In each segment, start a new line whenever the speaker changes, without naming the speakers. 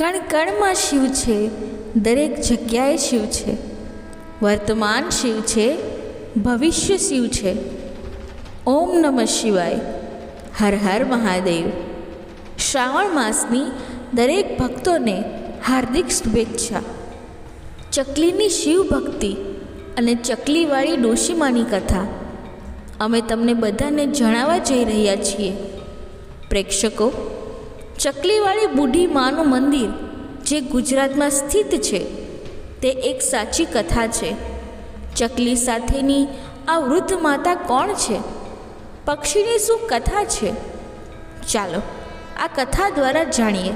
કણ કણમાં શિવ છે, દરેક જગ્યાએ શિવ છે. વર્તમાન શિવ છે, ભવિષ્ય શિવ છે. ઓમ નમઃ શિવાય. હર હર મહાદેવ. શ્રાવણ માસની દરેક ભક્તોને હાર્દિક શુભેચ્છા. ચકલીની શિવ ભક્તિ અને ચકલીવાળી ડોશીમાની કથા. અમે તમને બધાને જણાવવા જઈ રહ્યા છીએ. પ્રેક્ષકો ચકલીવાળી બુઢી માનું મંદિર, જે ગુજરાતમાં સ્થિત છે, તે એક સાચી કથા છે. ચકલી સાથેની આ વૃદ્ધ માતા કોણ છે? પક્ષીની શું કથા છે? ચાલો, આ કથા દ્વારા જાણીએ.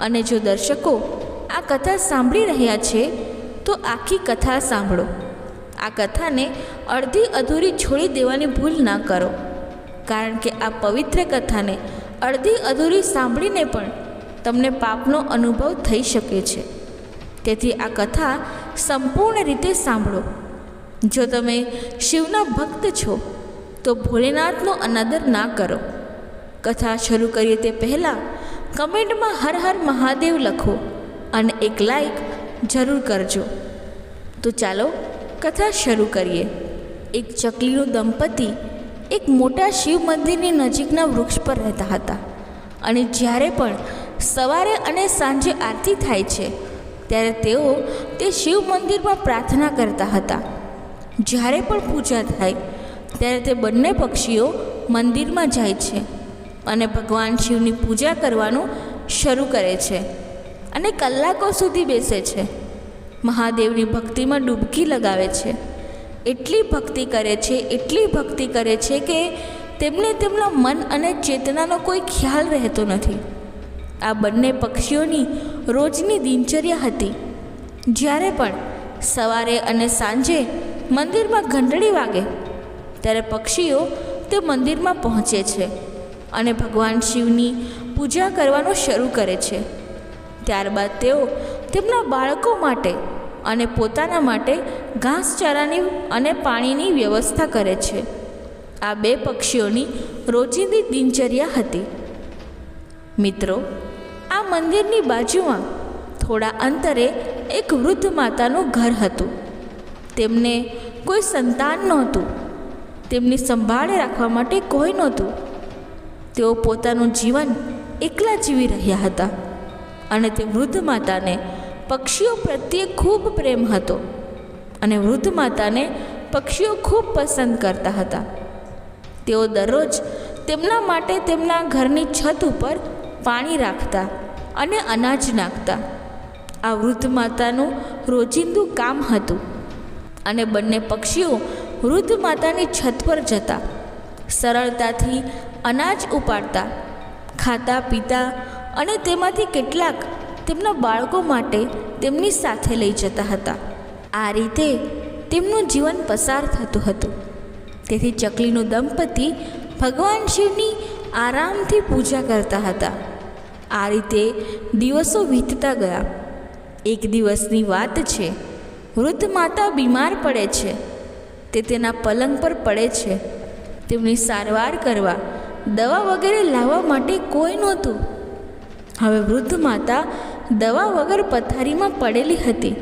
અને જો દર્શકો આ કથા સાંભળી રહ્યા છે, તો આખી કથા સાંભળો. આ કથાને અડધી અધૂરી છોડી દેવાની ભૂલ ના કરો. કારણ કે આ પવિત્ર કથાને અડધી અધૂરી સાંભળીને પણ તમને પાપનો અનુભવ થઈ શકે છે. તેથી આ કથા સંપૂર્ણ રીતે સાંભળો. જો તમે શિવના ભક્ત છો, તો ભોલેનાથનો અનાદર ના કરો. કથા શરૂ કરીએ તે પહેલાં કમેન્ટમાં હર હર મહાદેવ લખો અને એક લાઈક જરૂર કરજો. તો ચાલો કથા શરૂ કરીએ. એક ચકલીનું દંપતી એક મોટા શિવ મંદિરની નજીકના વૃક્ષ પર રહેતા હતા. અને જ્યારે પણ સવારે અને સાંજે આરતી થાય છે, ત્યારે તેઓ તે શિવ મંદિરમાં પ્રાર્થના કરતા હતા. જ્યારે પણ પૂજા થાય, ત્યારે તે બંને પક્ષીઓ મંદિરમાં જાય છે અને ભગવાન શિવની પૂજા કરવાનું શરૂ કરે છે અને કલાકો સુધી બેસે છે. મહાદેવની ભક્તિમાં ડૂબકી લગાવે છે. એટલી ભક્તિ કરે છે, એટલી ભક્તિ કરે છે કે તેમને તેમના મન અને ચેતનાનો કોઈ ખ્યાલ રહેતો નથી. આ બંને પક્ષીઓની રોજની દિનચર્યા હતી. જ્યારે પણ સવારે અને સાંજે મંદિરમાં ઘંટડી વાગે, ત્યારે પક્ષીઓ તે મંદિરમાં પહોંચે છે અને ભગવાન શિવની પૂજા કરવાનું શરૂ કરે છે. ત્યારબાદ તેઓ તેમના બાળકો માટે અને પોતાના માટે ઘાસચારાની અને પાણીની વ્યવસ્થા કરે છે. આ બે પક્ષીઓની રોજિંદી દિનચર્યા હતી. મિત્રો, આ મંદિરની બાજુમાં થોડા અંતરે એક વૃદ્ધ માતાનું ઘર હતું. તેમને કોઈ સંતાન નહોતું. તેમની સંભાળ રાખવા માટે કોઈ નહોતું. તેઓ પોતાનું જીવન એકલા જીવી રહ્યા હતા અને તે વૃદ્ધ માતાને પક્ષીઓ પ્રત્યે ખૂબ પ્રેમ હતો અને વૃદ્ધ માતાને પક્ષીઓ ખૂબ પસંદ કરતા હતા. તેઓ દરરોજ તેમના માટે તેમના ઘરની છત ઉપર પાણી રાખતા અને અનાજ નાખતા. આ વૃદ્ધ માતાનું રોજિંદું કામ હતું અને બંને પક્ષીઓ વૃદ્ધ માતાની છત પર જતા, સરળતાથી અનાજ ઉપાડતા ખાતા પીતા અને તેમાંથી કેટલાક તેમના બાળકો માટે તેમની સાથે લઈ જતા હતા. આ રીતે તેમનું જીવન પસાર થતું હતું. તેથી ચકલીનું દંપતી ભગવાન શિવની આરામથી પૂજા કરતા હતા. આ રીતે દિવસો વીતતા ગયા. એક દિવસની વાત છે, વૃદ્ધ માતા બીમાર પડે છે. તે તેના પલંગ પર પડે છે. તેમની સારવાર કરવા દવા વગેરે લાવવા માટે કોઈ નહોતું. હવે વૃદ્ધ માતા દવા વગર પથારીમાં પડેલી હતી.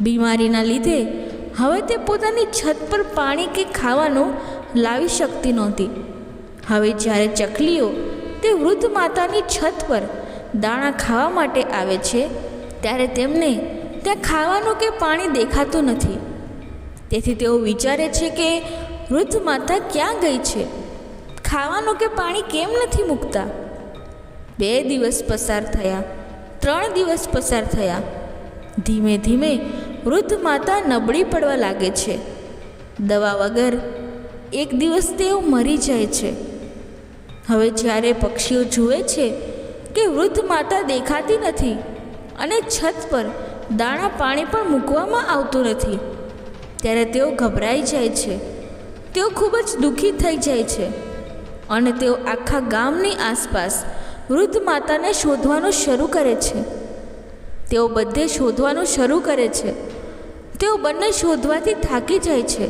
બીમારીના લીધે હવે તે પોતાની છત પર પાણી કે ખાવાનું લાવી શકતી નહોતી. હવે જ્યારે ચકલીઓ તે વૃદ્ધ માતાની છત પર દાણા ખાવા માટે આવે છે, ત્યારે તેમને ત્યાં ખાવાનું કે પાણી દેખાતું નથી. તેથી તેઓ વિચારે છે કે વૃદ્ધ માતા ક્યાં ગઈ છે? ખાવાનું કે પાણી કેમ નથી મૂકતા? બે દિવસ પસાર થયા. ત્રણ દિવસ પસાર થયા. ધીમે ધીમે વૃદ્ધ માતા નબળી પડવા લાગે છે. દવા વગર એક દિવસ તેઓ મરી જાય છે. હવે જ્યારે પક્ષીઓ જુએ છે કે વૃદ્ધ માતા દેખાતી નથી અને છત પર દાણા પાણી પણ મૂકવામાં આવતું નથી, ત્યારે તેઓ ગભરાઈ જાય છે. તેઓ ખૂબ જ દુઃખી થઈ જાય છે અને તેઓ આખા ગામની આસપાસ વૃદ્ધ માતાને શોધવાનું શરૂ કરે છે. તેઓ બધે શોધવાનું શરૂ કરે છે. તેઓ બંને શોધવાથી થાકી જાય છે.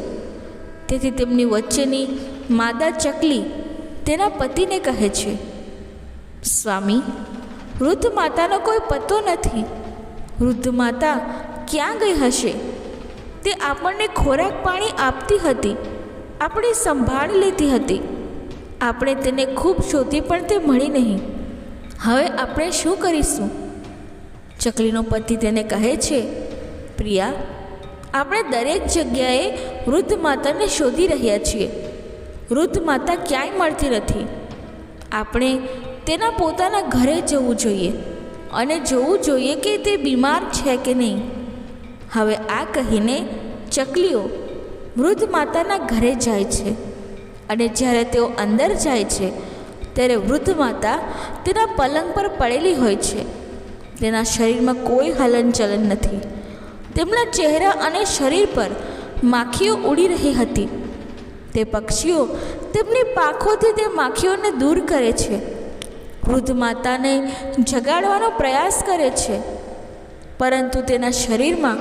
તેથી તેમની વચ્ચેની માદા ચકલી તેના પતિને કહે છે, સ્વામી વૃદ્ધ માતાનો કોઈ પતો નથી. વૃદ્ધ માતા ક્યાં ગઈ હશે? તે આપણને ખોરાક પાણી આપતી હતી. આપણી સંભાળ લેતી હતી. આપણે તેને ખૂબ શોધી પણ તે મળી નહીં. હવે આપણે શું કરીશું? ચકલીનો પતિ તેને કહે છે, પ્રિયા, આપણે દરેક જગ્યાએ વૃદ્ધ માતાને શોધી રહ્યા છીએ. વૃદ્ધ માતા ક્યાંય મળતી નથી. આપણે તેના પોતાના ઘરે જવું જોઈએ અને જોવું જોઈએ કે તે બીમાર છે કે નહીં. હવે આ કહીને ચકલીઓ વૃદ્ધ માતાના ઘરે જાય છે અને જ્યારે તેઓ અંદર જાય છે ત્યારે વૃદ્ધ માતા તેના પલંગ પર પડેલી હોય છે. તેના શરીરમાં કોઈ હલનચલન નથી. તેમના ચહેરા અને શરીર પર માખીઓ ઉડી રહી હતી. તે પક્ષીઓ તેમની પાંખોથી તે માખીઓને દૂર કરે છે. વૃદ્ધ માતાને જગાડવાનો પ્રયાસ કરે છે. પરંતુ તેના શરીરમાં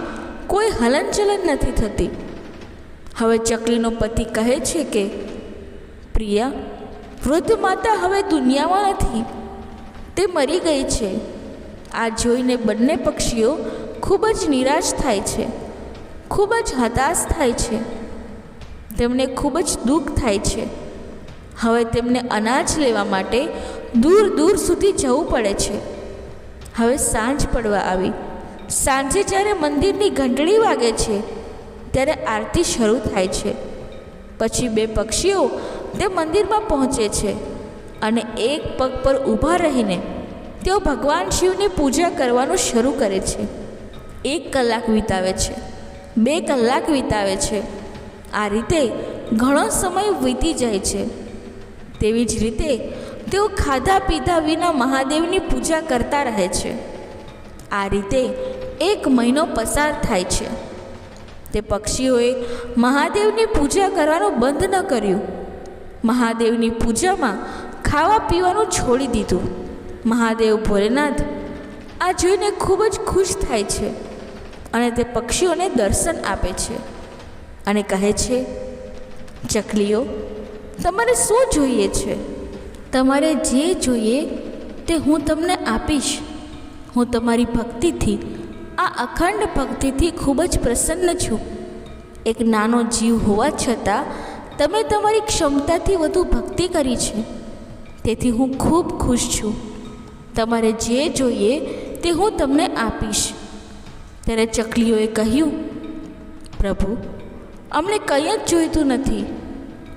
કોઈ હલનચલન નથી થતી. હવે ચકલીનો પતિ કહે છે કે, પ્રિયા વૃદ્ધ માતા હવે દુનિયામાં નથી. તે મરી ગઈ છે. આ જોઈને બંને પક્ષીઓ ખૂબ જ નિરાશ થાય છે. ખૂબ જ હતાશ થાય છે. તેમને ખૂબ જ દુઃખ થાય છે. હવે તેમને અનાજ લેવા માટે દૂર દૂર સુધી જવું પડે છે. હવે સાંજ પડવા આવી. સાંજે જ્યારે મંદિરની ઘંટડી વાગે છે, ત્યારે આરતી શરૂ થાય છે. પછી બે પક્ષીઓ તે મંદિરમાં પહોંચે છે અને એક પગ પર ઊભા રહીને તેઓ ભગવાન શિવની પૂજા કરવાનું શરૂ કરે છે. એક કલાક વિતાવે છે, બે કલાક વિતાવે છે. આ રીતે ઘણો સમય વીતી જાય છે. તેવી જ રીતે તેઓ ખાધા પીધા વિના મહાદેવની પૂજા કરતા રહે છે. આ રીતે એક મહિનો પસાર થાય છે. તે પક્ષીઓએ મહાદેવની પૂજા કરવાનું બંધ ન કર્યું. મહાદેવની પૂજામાં ખાવા પીવાનું છોડી દીધું. મહાદેવ ભોલેનાથ આ જોઈને ખૂબ જ ખુશ થાય છે અને તે પક્ષીઓને દર્શન આપે છે અને કહે છે, ચકલીઓ, તમારે શું જોઈએ છે? તમારે જે જોઈએ તે હું તમને આપીશ. હું તમારી ભક્તિથી, આ અખંડ ભક્તિથી ખૂબ જ પ્રસન્ન છું. એક નાનો જીવ હોવા છતાં તમે તમારી ક્ષમતાથી વધુ ભક્તિ કરી છે. તેથી હું ખૂબ ખુશ છું. તમારે જે જોઈએ તે હું તમને આપીશ. ત્યારે ચકલીઓએ કહ્યું, પ્રભુ, અમને કંઈ જ જોઈતું નથી.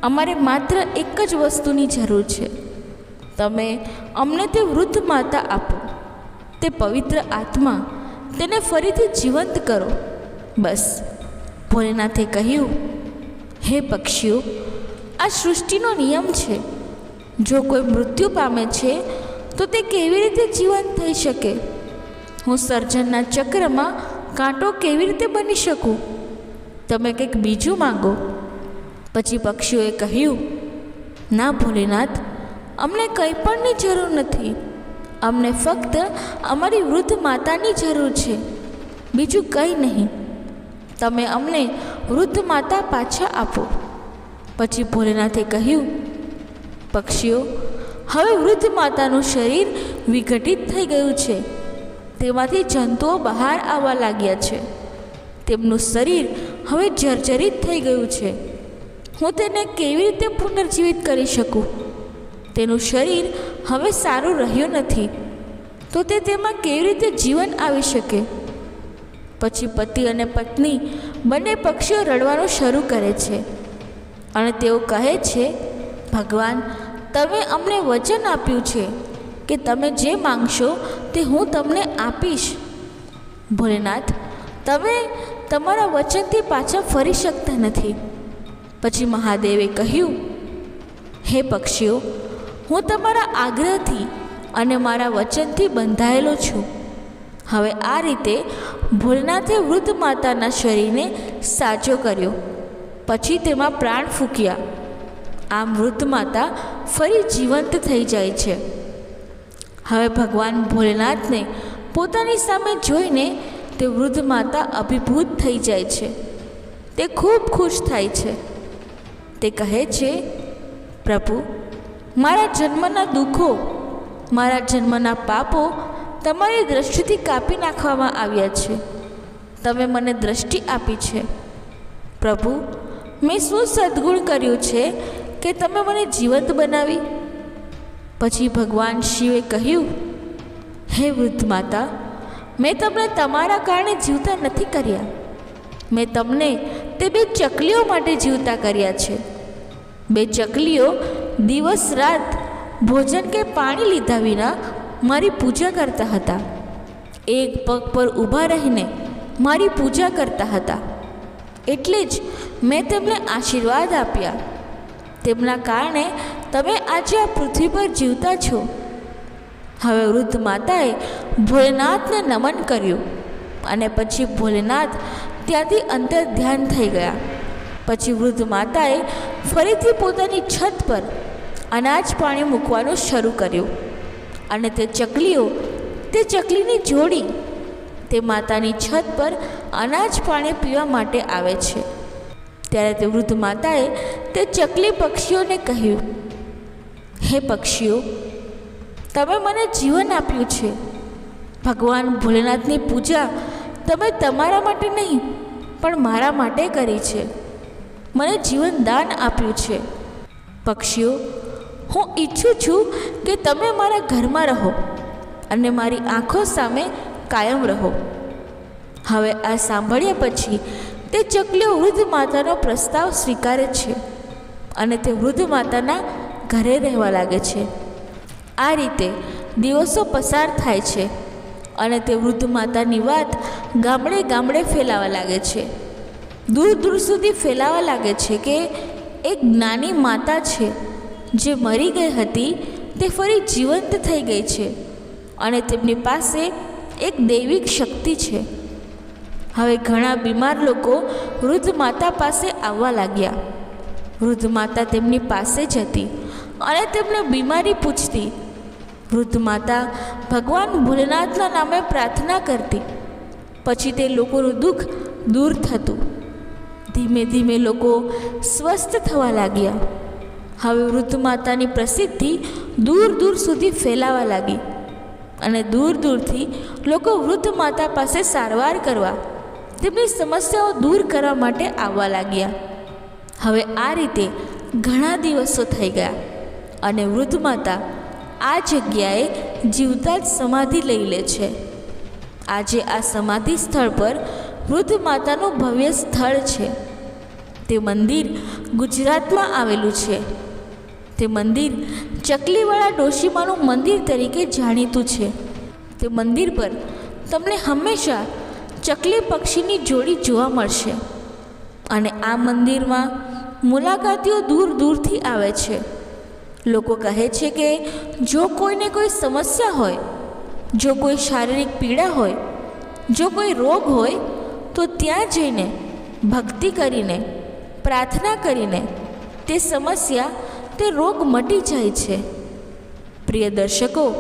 અમારે માત્ર એક જ વસ્તુની જરૂર છે. તમે અમને તે વૃદ્ધ માતા આપો. તે પવિત્ર આત્મા તેને ફરીથી જીવંત કરો. બસ. ભોલેનાથે કહ્યું હે પક્ષીઓ, આ સૃષ્ટિનો નિયમ છે. જો કોઈ મૃત્યુ પામે છે, તો તે કેવી રીતે જીવંત થઈ શકે? હું સર્જનના ચક્રમાં કાંટો કેવી રીતે બની શકું? તમે કંઈક બીજું માંગો. પછી પક્ષીઓએ કહ્યું, ના ભોલેનાથ, અમને કંઈ પણની જરૂર નથી. અમને ફક્ત અમારી વૃદ્ધ માતાની જરૂર છે. બીજું કંઈ નહીં. તમે અમને વૃદ્ધ માતા પાછા આપો. પછી ભોલેનાથે કહ્યું, પક્ષીઓ, હવે વૃદ્ધ માતાનું શરીર વિઘટિત થઈ ગયું છે. તેમાંથી જંતુઓ બહાર આવવા લાગ્યા છે. તેમનું શરીર હવે જર્જરિત થઈ ગયું છે. હું તેને કેવી રીતે પુનર્જીવિત કરી શકું? તેનું શરીર હવે સારું રહ્યું નથી. તો તે તેમાં કેવી રીતે જીવન આવી શકે? પછી પતિ અને પત્ની બંને પક્ષીઓ રડવાનું શરૂ કરે છે. અને તેઓ કહે છે, ભગવાન, તમે અમને વચન આપ્યું છે કે તમે જે માંગશો તે હું તમને આપીશ. ભોલેનાથ, તમે તમારા વચનથી પાછા ફરી શકતા નથી. પછી મહાદેવે કહ્યું, હે પક્ષીઓ, હું તમારા આગ્રહથી અને મારા વચનથી બંધાયેલો છું. હવે આ રીતે ભોલેનાથે વૃદ્ધ માતાના શરીરને સાજો કર્યો. પછી તેમાં પ્રાણ ફૂક્યા. આમ વૃદ્ધ માતા ફરી જીવંત થઈ જાય છે. હવે ભગવાન ભોલેનાથને પોતાની સામે જોઈને તે વૃદ્ધ માતા અભિભૂત થઈ જાય છે. તે ખૂબ ખુશ થાય છે. તે કહે છે, પ્રભુ, મારા જન્મના દુઃખો, મારા જન્મના પાપો તમારી દ્રષ્ટિથી કાપી નાખવામાં આવ્યા છે. તમે મને દ્રષ્ટિ આપી છે. પ્રભુ, મેં શું સદગુણ કર્યું છે કે તમે મને જીવંત બનાવી? પછી ભગવાન શિવે કહ્યું, હે વૃદ્ધ માતા, મેં તમને તમારા કારણે જીવતા નથી કર્યા. મેં તમને તે બે ચકલીઓ માટે જીવતા કર્યા છે. બે ચકલીઓ દિવસ રાત ભોજન કે પાણી લીધા વિના મારી પૂજા કરતા હતા. એક પગ પર ઊભા રહીને મારી પૂજા કરતા હતા. એટલે જ મેં તેમને આશીર્વાદ આપ્યા. તેમના કારણે તમે આજે આ પૃથ્વી પર જીવતા છો. હવે વૃદ્ધ માતાએ ભોલેનાથને નમન કર્યું અને પછી ભોલેનાથ ત્યાંથી અંતર ધ્યાન થઈ ગયા. પછી વૃદ્ધ માતાએ ફરીથી પોતાની છત પર અનાજ પાણી મૂકવાનું શરૂ કર્યું. અને તે ચકલીઓ, તે ચકલીની જોડી, તે માતાની છત પર અનાજ પાણી પીવા માટે આવે છે. ત્યારે તે વૃદ્ધ માતાએ તે ચકલી પક્ષીઓને કહ્યું, હે પક્ષીઓ, તમે મને જીવન આપ્યું છે. ભગવાન ભોલેનાથની પૂજા તમે તમારા માટે નહીં, પણ મારા માટે કરી છે. મને જીવન દાન આપ્યું છે. પક્ષીઓ હું ઈચ્છું છું કે તમે મારા ઘરમાં રહો અને મારી આંખો સામે કાયમ રહો. હવે આ સાંભળ્યા પછી તે ચકલીઓ વૃદ્ધ માતાનો પ્રસ્તાવ સ્વીકારે છે અને તે વૃદ્ધ માતાના ઘરે રહેવા લાગે છે. આ રીતે દિવસો પસાર થાય છે અને તે વૃદ્ધ માતાની વાત ગામડે ગામડે ફેલાવા લાગે છે. દૂર દૂર સુધી ફેલાવા લાગે છે કે એક જ્ઞાની માતા છે. જે મરી ગઈ હતી, તે ફરી જીવંત થઈ ગઈ છે અને તેમની પાસે એક દૈવિક શક્તિ છે. હવે ઘણા બીમાર લોકો વૃદ્ધ માતા પાસે આવવા લાગ્યા. વૃદ્ધ માતા તેમની પાસે જ હતી અને તેમને બીમારી પૂછતી. વૃદ્ધ માતા ભગવાન ભોલેનાથના નામે પ્રાર્થના કરતી. પછી તે લોકોનું દુઃખ દૂર થતું. ધીમે ધીમે લોકો સ્વસ્થ થવા લાગ્યા. હવે વૃદ્ધ માતાની પ્રસિદ્ધિ દૂર દૂર સુધી ફેલાવા લાગી. અને દૂર દૂરથી લોકો વૃદ્ધ માતા પાસે સારવાર કરવા તેમની સમસ્યાઓ દૂર કરવા માટે આવવા લાગ્યા. હવે આ રીતે ઘણા દિવસો થઈ ગયા અને વૃદ્ધ માતા આ જગ્યાએ જીવતા જ સમાધિ લઈ લે છે. આજે આ સમાધિ સ્થળ પર વૃદ્ધ માતાનું ભવ્ય સ્થળ છે. તે મંદિર ગુજરાતમાં આવેલું છે. તે મંદિર ચકલીવાળા ડોશીમાનું મંદિર તરીકે જાણીતું છે. તે મંદિર પર તમને હંમેશા ચકલી પક્ષીની જોડી જોવા મળશે. અને આ મંદિરમાં મુલાકાતીઓ દૂર દૂરથી આવે છે. લોકો કહે છે કે જો કોઈને કોઈ સમસ્યા હોય, જો કોઈ શારીરિક પીડા હોય, જો કોઈ રોગ હોય, તો ત્યાં જઈને ભક્તિ કરીને, પ્રાર્થના કરીને તે સમસ્યા તે રોગ મટી જાય છે. પ્રિય દર્શકો,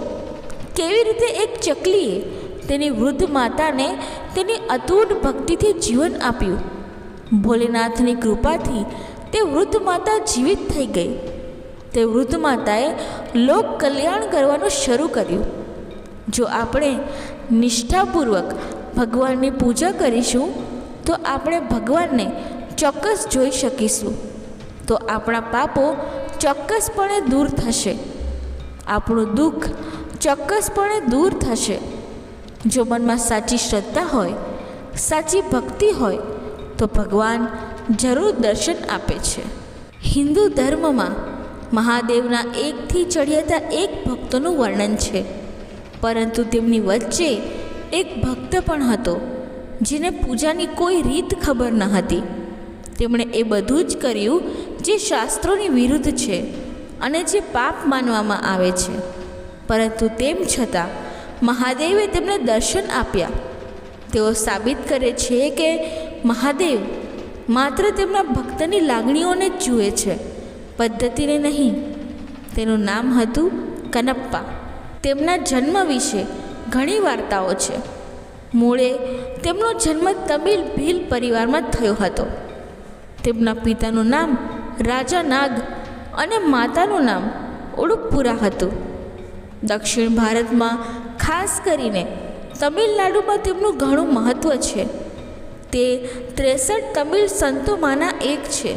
કેવી રીતે એક ચકલીએ તેની વૃદ્ધ માતાને તેની અતૂટ ભક્તિથી જીવન આપ્યું? ભોલેનાથની કૃપાથી તે વૃદ્ધ માતા જીવિત થઈ ગઈ. તે વૃદ્ધ માતાએ લોક કલ્યાણ કરવાનું શરૂ કર્યું. જો આપણે નિષ્ઠાપૂર્વક ભગવાનની પૂજા કરીશું, તો આપણે ભગવાનને ચોક્કસ જોઈ શકીશું. તો આપણા પાપો ચોક્કસપણે દૂર થશે. આપણું દુઃખ ચોક્કસપણે દૂર થશે. જો મનમાં સાચી શ્રદ્ધા હોય, સાચી ભક્તિ હોય, તો ભગવાન જરૂર દર્શન આપે છે. હિન્દુ ધર્મમાં મહાદેવના એકથી ચડિયાતા એક ભક્તોનું વર્ણન છે. પરંતુ તેમની વચ્ચે એક ભક્ત પણ હતો, જેને પૂજાની કોઈ રીત ખબર ન હતી. તેમણે એ બધું જ કર્યું જે શાસ્ત્રોની વિરુદ્ધ છે અને જે પાપ માનવામાં આવે છે. પરંતુ તેમ છતાં, મહાદેવે તેમને દર્શન આપ્યા. તેઓ સાબિત કરે છે કે મહાદેવ માત્ર તેમના ભક્તની લાગણીઓને જ જુએ છે, પદ્ધતિને નહીં. તેનું નામ હતું કનપ્પા. તેમના જન્મ વિશે ઘણી વાર્તાઓ છે. મૂળે તેમનો જન્મ તમિલ ભીલ પરિવારમાં થયો હતો. તેમના પિતાનું નામ રાજા નાગ અને માતાનું નામ ઉડુપુરા હતું. દક્ષિણ ભારતમાં ખાસ કરીને તમિલનાડુમાં તેમનું ઘણું મહત્ત્વ છે. તે ત્રેસઠ તમિલ સંતોમાંના એક છે,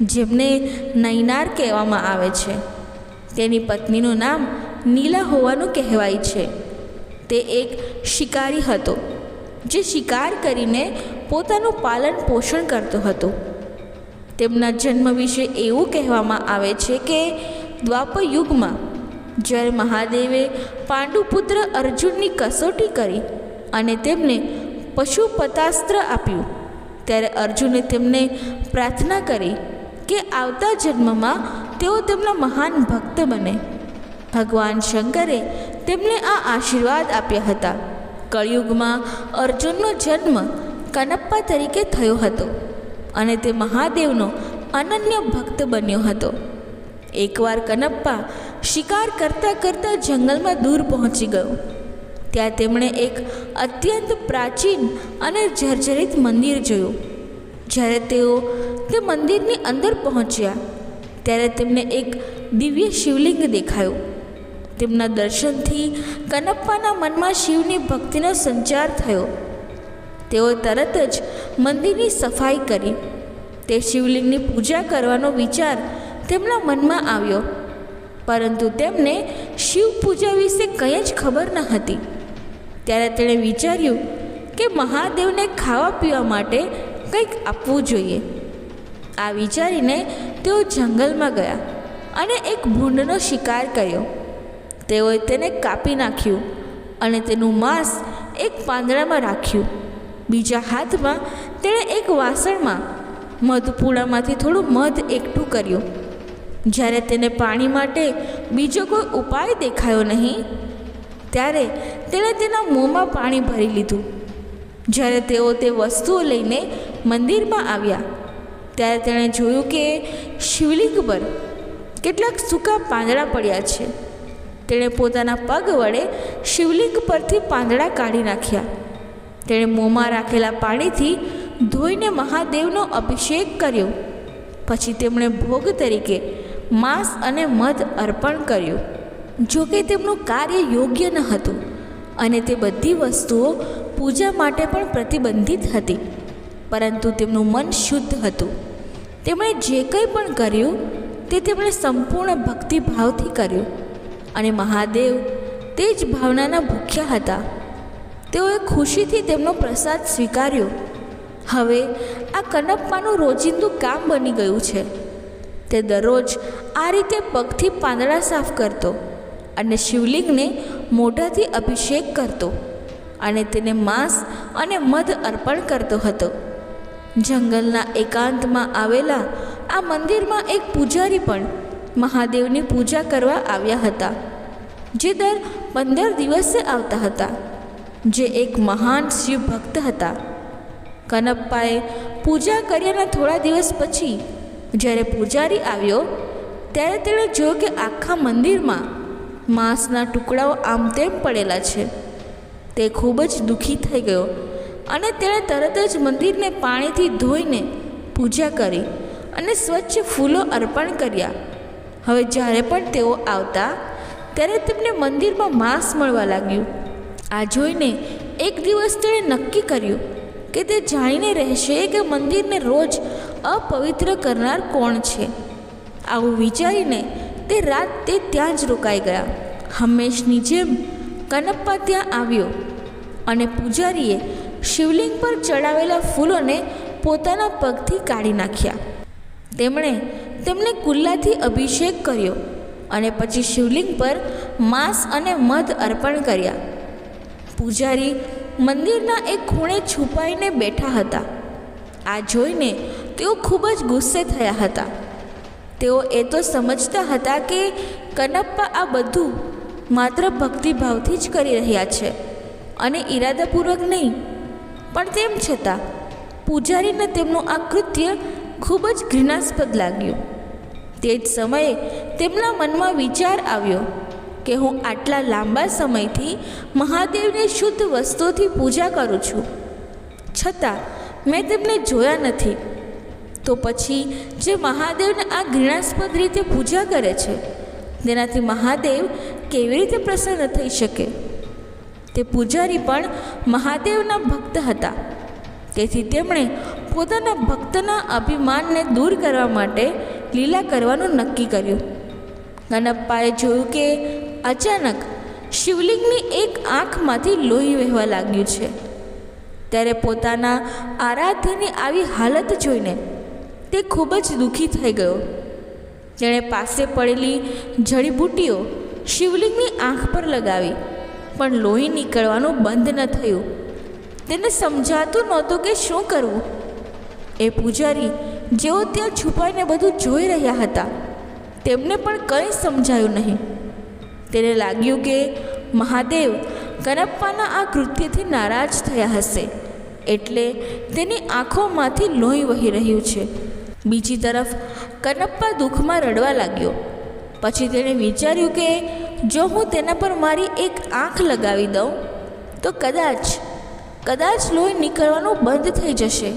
જેમને નૈનાર કહેવામાં આવે છે. તેની પત્નીનું નામ નીલા હોવાનું કહેવાય છે. તે એક શિકારી હતો, જે શિકાર કરીને પોતાનું પાલન પોષણ કરતો હતો. તેમના જન્મ વિશે એવું કહેવામાં આવે છે કે દ્વાપર યુગમાં જ્યારે મહાદેવે પાંડુપુત્ર અર્જુનની કસોટી કરી અને તેમને પશુપતાસ્ત્ર આપ્યું, ત્યારે અર્જુને તેમને પ્રાર્થના કરી કે આવતા જન્મમાં તેઓ તેમના મહાન ભક્ત બને. ભગવાન શંકરે તેમને આ આશીર્વાદ આપ્યા હતા. કળિયુગમાં અર્જુનનો જન્મ કનપ્પા તરીકે થયો હતો. અને તે મહાદેવનો અનન્ય ભક્ત બન્યો હતો. એકવાર કનપ્પા શિકાર કરતાં કરતાં જંગલમાં દૂર પહોંચી ગયો. ત્યાં તેમણે એક અત્યંત પ્રાચીન અને જર્જરિત મંદિર જોયું. જ્યારે તેઓ તે મંદિરની અંદર પહોંચ્યા, ત્યારે તેમને એક દિવ્ય શિવલિંગ દેખાયું. તેમના દર્શનથી કનપ્પાના મનમાં શિવની ભક્તિનો સંચાર થયો. તેઓ તરત જ મંદિરની સફાઈ કરી. તે શિવલિંગની પૂજા કરવાનો વિચાર તેમના મનમાં આવ્યો, પરંતુ તેમને શિવ પૂજા વિશે કંઈ જ ખબર ન હતી. ત્યારે તેણે વિચાર્યું કે મહાદેવને ખાવા પીવા માટે કંઈક આપવું જોઈએ. આ વિચારીને તેઓ જંગલમાં ગયા અને એક ભૂંડનો શિકાર કર્યો. તેઓએ તેને કાપી નાખ્યું અને તેનું માંસ એક પાંદડામાં રાખ્યું. બીજા હાથમાં તેણે એક વાસણમાં મધપૂડામાંથી થોડું મધ એકઠું કર્યું. જ્યારે તેને પાણી માટે બીજો કોઈ ઉપાય દેખાયો નહીં, ત્યારે તેણે તેના મોંમાં પાણી ભરી લીધું. જ્યારે તેઓ તે વસ્તુઓ લઈને મંદિરમાં આવ્યા, ત્યારે તેણે જોયું કે શિવલિંગ પર કેટલાક સૂકા પાંદડા પડ્યા છે. તેણે પોતાના પગ વડે શિવલિંગ પરથી પાંદડા કાઢી નાખ્યા. તેણે મોંમાં રાખેલા પાણીથી ધોઈને મહાદેવનો અભિષેક કર્યો. પછી તેમણે ભોગ તરીકે માંસ અને મધ અર્પણ કર્યું. જો કે તેમનું કાર્ય યોગ્ય ન હતું અને તે બધી વસ્તુઓ પૂજા માટે પણ પ્રતિબંધિત હતી. પરંતુ તેમનું મન શુદ્ધ હતું. તેમણે જે કંઈ પણ કર્યું, તે તેમણે સંપૂર્ણ ભક્તિભાવથી કર્યું. અને મહાદેવ તે જ ભાવનાના ભૂખ્યા હતા. તેઓએ ખુશીથી તેમનો પ્રસાદ સ્વીકાર્યો. હવે આ કનપ્પાનું રોજિંદું કામ બની ગયું છે. તે દરરોજ આ રીતે પગથી પાંદડા સાફ કરતો અને શિવલિંગને મોઢાથી અભિષેક કરતો અને તેને માંસ અને મધ અર્પણ કરતો હતો. જંગલના એકાંતમાં આવેલા આ મંદિરમાં એક પૂજારી પણ મહાદેવની પૂજા કરવા આવ્યા હતા, જે દર પંદર દિવસે આવતા હતા. જે એક મહાન શિવ ભક્ત હતા. કનપ્પાએ પૂજા કર્યાના થોડા દિવસ પછી જ્યારે પૂજારી આવ્યો, ત્યારે તેણે જોયું કે આખા મંદિરમાં માંસના ટુકડાઓ આમ તેમ પડેલા છે. તે ખૂબ જ દુઃખી થઈ ગયો અને તેણે તરત જ મંદિરને પાણીથી ધોઈને પૂજા કરી અને સ્વચ્છ ફૂલો અર્પણ કર્યા. હવે જ્યારે પણ તેઓ આવતા, ત્યારે તેમને મંદિરમાં માંસ મળવા લાગ્યું. આ જોઈને એક દિવસ તેણે નક્કી કર્યું કે તે જાણીને રહેશે કે મંદિરને રોજ અપવિત્ર કરનાર કોણ છે. આવું વિચારીને તે રાત તે ત્યાં જ રોકાઈ ગયા. હંમેશની જેમ કનપ્પા ત્યાં આવ્યો અને પૂજારીએ શિવલિંગ પર ચડાવેલા ફૂલોને પોતાના પગથી કાઢી નાખ્યા. તેમણે તેમને કુલ્લાથી અભિષેક કર્યો અને પછી શિવલિંગ પર માંસ અને મધ અર્પણ કર્યા. પૂજારી મંદિરના એક ખૂણે છુપાઈને બેઠા હતા. આ જોઈને તેઓ ખૂબ જ ગુસ્સે થયા હતા. તેઓ એ તો સમજતા હતા કે કનપ્પા આ બધું માત્ર ભક્તિભાવથી જ કરી રહ્યા છે અને ઈરાદાપૂર્વક નહીં, પણ તેમ છતાં પૂજારીને તેમનું આ કૃત્ય ખૂબ જ ઘૃણાસ્પદ લાગ્યું. તે જ સમયે તેમના મનમાં વિચાર આવ્યો કે હું આટલા લાંબા સમયથી મહાદેવની શુદ્ધ વસ્તુથી પૂજા કરું છું. છતાં, મેં તેમને જોયા નથી. તો પછી, જે મહાદેવને આ ઘૃણાસ્પદ રીતે પૂજા કરે છે, તેનાથી મહાદેવ કેવી રીતે પ્રસન્ન થઈ શકે? તે પૂજારી પણ મહાદેવના ભક્ત હતા. તેથી તેમણે પોતાના ભક્તના અભિમાનને દૂર કરવા માટે લીલા કરવાનું નક્કી કર્યું. ગણપ્પાએ જોયું કે અચાનક શિવલિંગની એક આંખમાંથી લોહી વહેવા લાગ્યું છે. ત્યારે પોતાના આરાધ્યની આવી હાલત જોઈને તે ખૂબ જ દુઃખી થઈ ગયો. તેણે પાસે પડેલી જડીબૂટીઓ શિવલિંગની આંખ પર લગાવી, પણ લોહી નીકળવાનું બંધ ન થયું. તેને સમજાતું નહોતું કે શું કરવું. એ પૂજારી જેઓ ત્યાં છુપાઈને બધું જોઈ રહ્યા હતા, તેમને પણ કંઈ સમજાયું નહીં. તેને લાગ્યું કે મહાદેવ કનપ્પાના આ કૃત્યથી નારાજ થયા હશે. એટલે તેની આંખોમાંથી લોહી વહી રહ્યું છે. બીજી તરફ કનપ્પા દુઃખમાં રડવા લાગ્યો. પછી તેણે વિચાર્યું કે જો હું તેના પર મારી એક આંખ લગાવી દઉં, તો કદાચ કદાચ લોહી નીકળવાનું બંધ થઈ જશે.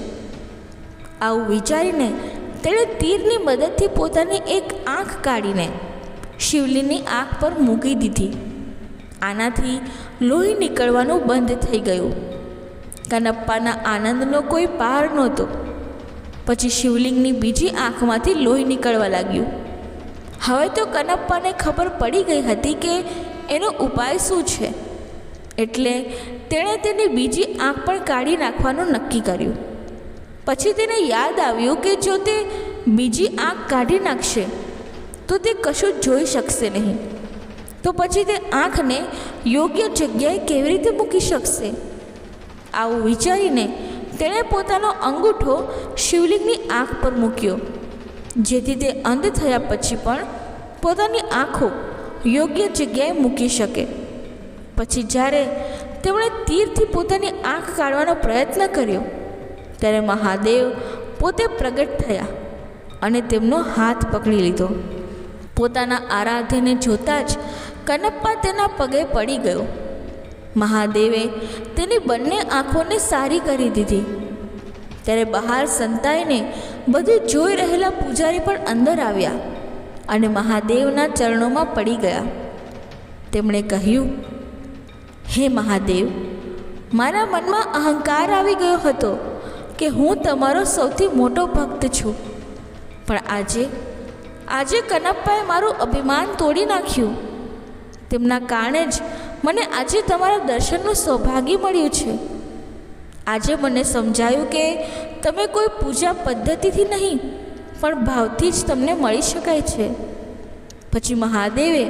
આવું વિચારીને તેણે તીરની મદદથી પોતાની એક આંખ કાઢીને શિવલિંગની આંખ પર મૂકી દીધી. આનાથી લોહી નીકળવાનું બંધ થઈ ગયું. કનપ્પાના આનંદનો કોઈ પાર નહોતો. પછી શિવલિંગની બીજી આંખમાંથી લોહી નીકળવા લાગ્યું. હવે તો કનપ્પાને ખબર પડી ગઈ હતી કે એનો ઉપાય શું છે. એટલે તેણે તેની બીજી આંખ પણ કાઢી નાખવાનું નક્કી કર્યું. પછી તેને યાદ આવ્યું કે જો તે બીજી આંખ કાઢી નાખશે તો તે કશું જોઈ શકશે નહીં. તો પછી તે આંખને યોગ્ય જગ્યાએ કેવી રીતે મૂકી શકશે? આવું વિચારીને તેણે પોતાનો અંગૂઠો શિવલિંગની આંખ પર મૂક્યો. જેથી તે અંધ થયા પછી પણ પોતાની આંખો યોગ્ય જગ્યાએ મૂકી શકે. પછી જ્યારે તેમણે તીરથી પોતાની આંખ કાઢવાનો પ્રયત્ન કર્યો, ત્યારે મહાદેવ પોતે પ્રગટ થયા અને તેમનો હાથ પકડી લીધો. પોતાના આરાધ્યને જોતાં જ કનપ્પા તેના પગે પડી ગયો. મહાદેવે તેની બંને આંખોને સારી કરી દીધી. ત્યારે બહાર સંતાઈને બધું જોઈ રહેલા પૂજારી પણ અંદર આવ્યા અને મહાદેવના ચરણોમાં પડી ગયા. તેમણે કહ્યું, હે મહાદેવ, મારા મનમાં અહંકાર આવી ગયો હતો કે હું તમારો સૌથી મોટો ભક્ત છું. પણ આજે આજે કનપ્પાએ મારું અભિમાન તોડી નાખ્યું. તેમના કારણે જ મને આજે તમારા દર્શનનું સૌભાગ્ય મળ્યું છે. આજે મને સમજાયું કે તમે કોઈ પૂજા પદ્ધતિથી નહીં, પણ ભાવથી જ તમને મળી શકાય છે. પછી મહાદેવે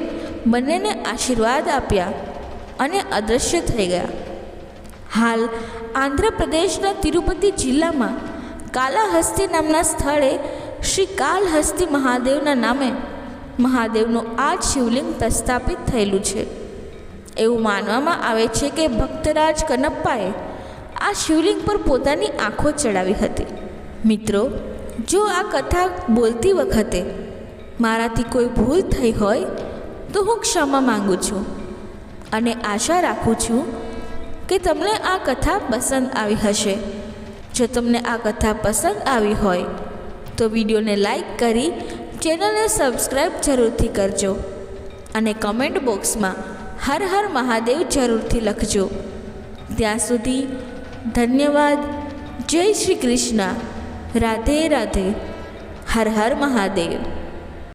બંનેને આશીર્વાદ આપ્યા અને અદૃશ્ય થઈ ગયા. હાલ આંધ્રપ્રદેશના તિરુપતિ જિલ્લામાં કાલાહસ્તી નામના સ્થળે શ્રી કાલહસ્તી મહાદેવના નામે મહાદેવનું આ શિવલિંગ પ્રસ્થાપિત થયેલું છે. એવું માનવામાં આવે છે કે ભક્તરાજ કનપ્પાએ આ શિવલિંગ પર પોતાની આંખો ચડાવી હતી. મિત્રો, જો આ કથા બોલતી વખતે મારાથી કોઈ ભૂલ થઈ હોય તો હું ક્ષમા માંગુ છું અને આશા રાખું છું કે તમને આ કથા પસંદ આવી હશે. જો તમને આ કથા પસંદ આવી હોય તો વિડીયોને લાઈક કરી ચેનલને સબસ્ક્રાઈબ જરૂરથી કરજો અને કમેન્ટ બોક્સમાં હર હર મહાદેવ જરૂરથી લખજો. ત્યાં સુધી ધન્યવાદ. જય શ્રી કૃષ્ણ. રાધે રાધે. હર હર મહાદેવ.